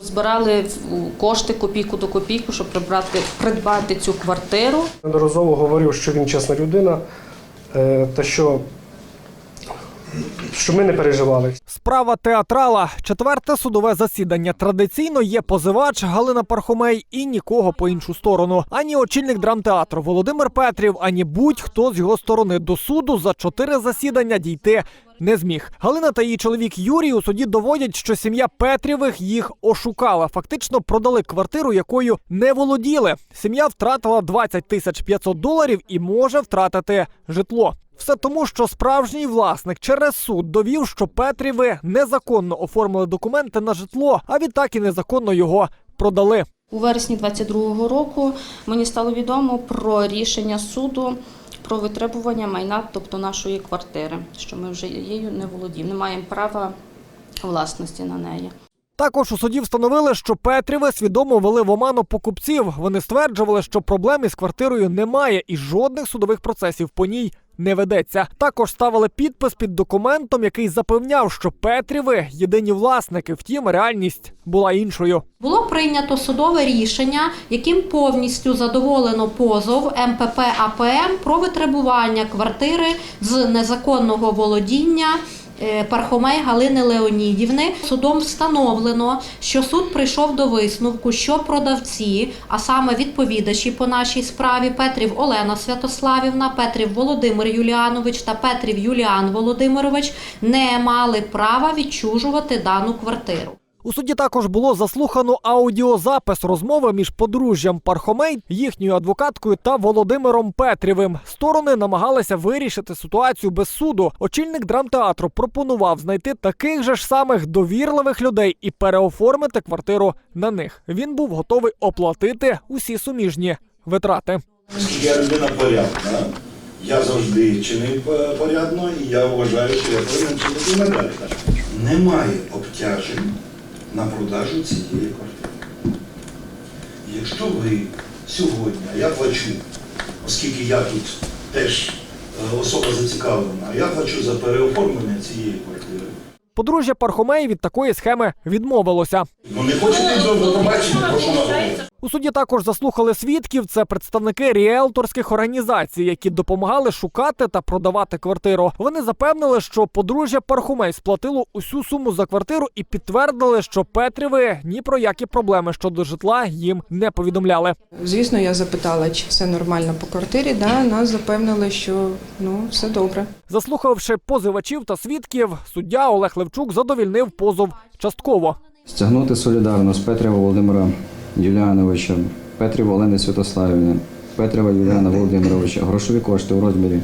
Збирали в- кошти копійку до копійку, щоб прибрати, придбати цю квартиру. Неодноразово говорив, що він чесна людина, е, та що, що ми не переживали. Справа театрала. Четверте судове засідання. Традиційно є позивач Галина Пархомей і нікого по іншу сторону. Ані очільник драмтеатру Володимир Петрів, ані будь-хто з його сторони до суду за чотири засідання дійти не зміг. Галина та її чоловік Юрій у суді доводять, що сім'я Петрівих їх ошукала. Фактично продали квартиру, якою не володіли. Сім'я втратила 20 тисяч 500 доларів і може втратити житло. Все тому, що справжній власник через суд довів, що Петріви незаконно оформили документи на житло, а відтак і незаконно його продали. У вересні 22-го року мені стало відомо про рішення суду про витребування майна, тобто нашої квартири, що ми вже її не володіємо, не маємо права власності на неї. Також у суді встановили, що Петріви свідомо вели в оману покупців. Вони стверджували, що проблем із квартирою немає і жодних судових процесів по ній не ведеться. Також ставили підпис під документом, який запевняв, що Петріви єдині власники. Втім, реальність була іншою. Було прийнято судове рішення, яким повністю задоволено позов МПП АПМ про витребування квартири з незаконного володіння. Е, Пархомей Галини Леонідівни судом встановлено, що суд прийшов до висновку, що продавці, а саме відповідачі по нашій справі Петрів Олена Святославівна, Петрів Володимир Юліанович та Петрів Юліан Володимирович не мали права відчужувати дану квартиру. У суді також було заслухано аудіозапис розмови між подружжям Пархомей, їхньою адвокаткою та Володимиром Петрівим. Сторони намагалися вирішити ситуацію без суду. Очільник драмтеатру пропонував знайти таких же ж самих довірливих людей і переоформити квартиру на них. Він був готовий оплатити усі суміжні витрати. Я людина порядна. Я завжди чинив е, порядно і я вважаю, що я повинен чинити надалі. Немає обтяжень на продажу цієї квартири. Якщо ви сьогодні, а я плачу, оскільки я тут теж е, особа зацікавлена, я плачу за переоформлення цієї квартири. Подружжя Пархомей від такої схеми відмовилося. Ну не хочете до побачення, прошу на. У суді також заслухали свідків. Це представники ріелторських організацій, які допомагали шукати та продавати квартиру. Вони запевнили, що подружжя Пархумей сплатило усю суму за квартиру і підтвердили, що Петріви ні про які проблеми щодо житла їм не повідомляли. Звісно, я запитала, чи все нормально по квартирі. Да, нас запевнили, що ну все добре. Заслухавши позивачів та свідків, суддя Олег Левчук задовільнив позов частково. Стягнути солідарно з Петрєва Володимира Юліановича, Петрів Олени Святославівни, Петрєва Юліана Володимировича грошові кошти у розмірі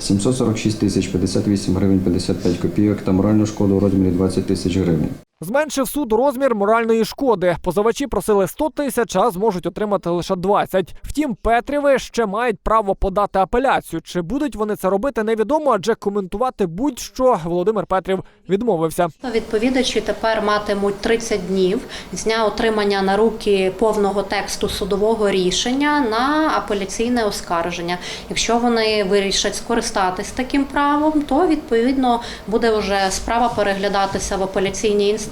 746 тисяч 58 гривень 55 копійок та моральну шкоду у розмірі 20 тисяч гривень. Зменшив суд розмір моральної шкоди. Позивачі просили 100 тисяч, а зможуть отримати лише 20. Втім, Петріви ще мають право подати апеляцію. Чи будуть вони це робити, невідомо, адже коментувати будь-що Володимир Петрів відмовився. Відповідачі тепер матимуть 30 днів з дня отримання на руки повного тексту судового рішення на апеляційне оскарження. Якщо вони вирішать скористатись таким правом, то відповідно буде вже справа переглядатися в апеляційній інстанції.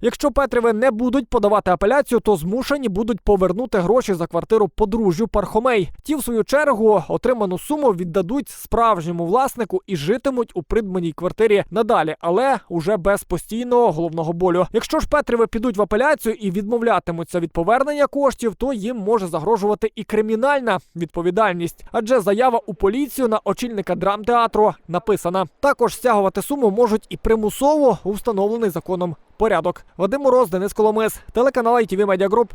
Якщо Петріви не будуть подавати апеляцію, то змушені будуть повернути гроші за квартиру подружжю Пархомей. Ті, в свою чергу, отриману суму віддадуть справжньому власнику і житимуть у придбаній квартирі надалі, але уже без постійного головного болю. Якщо ж Петріви підуть в апеляцію і відмовлятимуться від повернення коштів, то їм може загрожувати і кримінальна відповідальність, адже заява у поліцію на очільника драмтеатру написана. Також стягувати суму можуть і примусово у встановлений законом порядок. Вадим Мороз, Денис Коломис, телеканал ITV Media Group.